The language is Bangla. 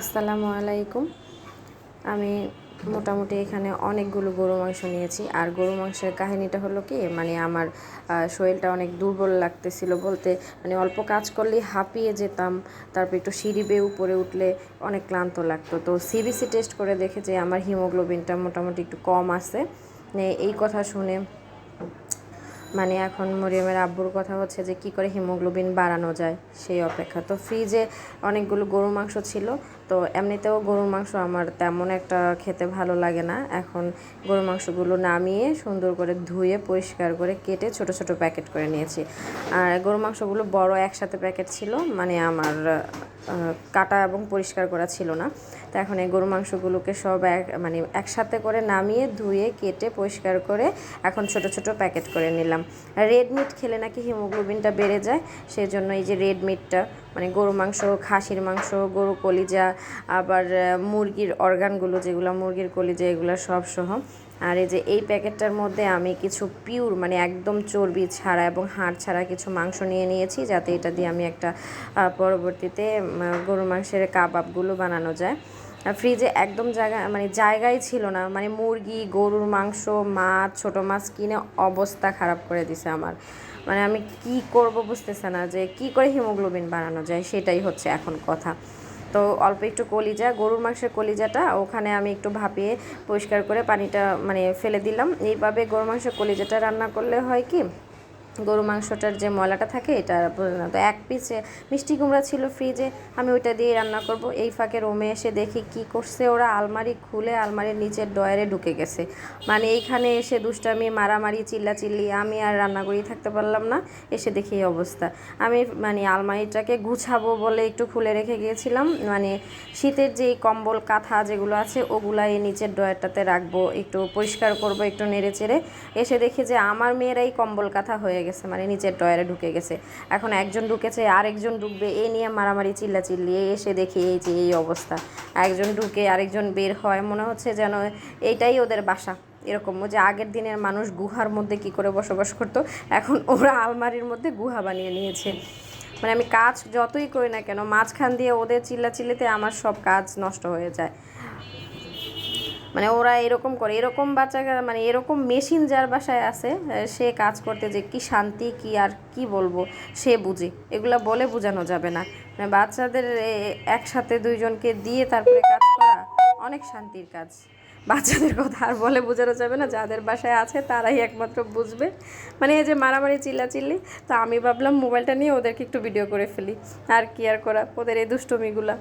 আসসালামু আলাইকুম। আমি মোটামুটি এখানে অনেকগুলো গরু মাংস নিয়েছি। আর গরু মাংসের কাহিনীটা হলো কি মানে আমার শরীরটা অনেক দুর্বল লাগতেছিল বলতে মানে অল্প কাজ করলেই হাঁপিয়ে যেতাম। তারপর একটু সিঁড়ি বেয়ে উপরে উঠলে অনেক ক্লান্ত লাগতো। তো সিবিসি টেস্ট করে দেখে যে আমার হিমোগ্লোবিনটা মোটামুটি একটু কম আছে। এই কথা শুনে মানে এখন মরিয়মের আব্বুর কথা হচ্ছে যে কি করে হিমোগ্লোবিন বাড়ানো যায় সেই অপেক্ষা। তো ফ্রিজে অনেকগুলো গরুর মাংস ছিল, তো এমনিতেও গরুর মাংস আমার তেমন একটা খেতে ভালো লাগে না। এখন গরুর মাংসগুলো নামিয়ে সুন্দর করে ধুয়ে, পরিষ্কার করে কেটে ছোট ছোট প্যাকেট করে নিয়েছি। আর গরুর মাংসগুলো বড় একসাথে প্যাকেট ছিল মানে আমার কাটা এবং পরিষ্কার করা ছিল না। তো এখন এই গরু মাংসগুলোকে সব এক মানে একসাথে করে নামিয়ে ধুয়ে, কেটে, পরিষ্কার করে এখন ছোট ছোট প্যাকেট করে নিলাম। রেড মিট খেলে নাকি হিমোগ্লোবিনটা বেড়ে যায় সেই জন্য এই যে রেড মিটটা মানে গরু মাংস, খাসির মাংস, গরু কলিজা, আবার মুরগির অর্গানগুলো যেগুলো, মুরগির কলিজা, এগুলো সব সহ। আর এই যে এই প্যাকেটটার মধ্যে আমি কিছু পিওর মানে একদম চর্বি ছাড়া এবং হাড় ছাড়া কিছু মাংস নিয়ে নিয়েছি, যাতে এটা দিয়ে আমি একটা পরবর্তীতে গরু মাংসের কাবাবগুলো বানানো যায়। ফ্রিজে একদম জায়গা মানে জায়গাই ছিল না। মানে মুরগি, গরুর মাংস, মাছ, ছোট মাছ কিনে অবস্থা খারাপ করে দিছে আমার। মানে আমি কি করব বুঝতেছে না যে কি করে হিমোগ্লোবিন বানানো যায় সেটাই হচ্ছে এখন কথা। তো অল্প একটু কলিজা, গরুর মাংসের কলিজাটা ওখানে আমি একটু ভাপিয়ে পরিষ্কার করে পানিটা মানে ফেলে দিলাম। এইভাবে গরুর মাংসের কলিজাটা রান্না করলে হয় কি গরু মাংসটার যে ময়লাটা থাকে, এটা তো এক পিস মিষ্টি কুমড়া ছিল ফ্রিজে আমি ওইটা দিয়ে রান্না করব। এই ফাঁকে রোমে এসে দেখি কি করছে ওরা। আলমারি খুলে আলমারির নিচের ডয়ারে ঢুকে গেছে। মানে এইখানে এসে দুষ্টামি, মারামারি চিল্লা চিল্লি আমি আর রান্না করেই থাকতে পারলাম না। এসে দেখি এই অবস্থা। আমি মানে আলমারিটাকে গুছাবো বলে একটু খুলে রেখে গিয়েছিলাম। মানে শীতের যেই কম্বল, কাঁথা যেগুলো আছে ওগুলা এই নিচের ডয়ারটাতে রাখব। একটু পরিষ্কার করব, একটু নেড়ে চেড়ে এসে দেখি যে আমার মেয়েরাই কম্বল, কাঁথা হয়ে গেছে মানে নিচের ডয়ারে ঢুকে গেছে। এখন একজন ঢুকেছে, আরেকজন ঢুকবে, এ নিয়ে মারামারি, চিল্লাচিল্লি এই এসে দেখি এই যে এই অবস্থা। একজন ঢুকে, আরেকজন বের হয়, মনে হচ্ছে যেন এইটাই ওদের বাসা। এরকম যে আগের দিনের মানুষ গুহার মধ্যে কি করে বসবাস করতো, এখন ওরা আলমারির মধ্যে গুহা বানিয়ে নিয়েছে। মানে আমি কাজ যতই করি না কেন, মাঝখান দিয়ে ওদের চিল্লাচিল্লিতে আমার সব কাজ নষ্ট হয়ে যায়। মানে ওরা এরকম করে, এরকম বাচ্চা মানে এরকম মেশিন যার বাসায় আছে সে কাজ করতে যে কি শান্তি, কি আর কি বলব, সে বুঝে। এগুলা বলে বোঝানো যাবে না। মানে বাচ্চাদের একসাথে দুইজনকে দিয়ে তারপরে কাজ করা অনেক শান্তির কাজ। বাচ্চাদের কথা আর বলে বোঝানো যাবে না, যাদের বাসায় আছে তারাই একমাত্র বুঝবে। মানে এই যে মারামারি, চিল্লাচিল্লি, তো আমি ভাবলাম মোবাইলটা নিয়ে ওদেরকে একটু ভিডিও করে ফেলি। আর কি আর করা, ওদের এই দুষ্টমিগুলা।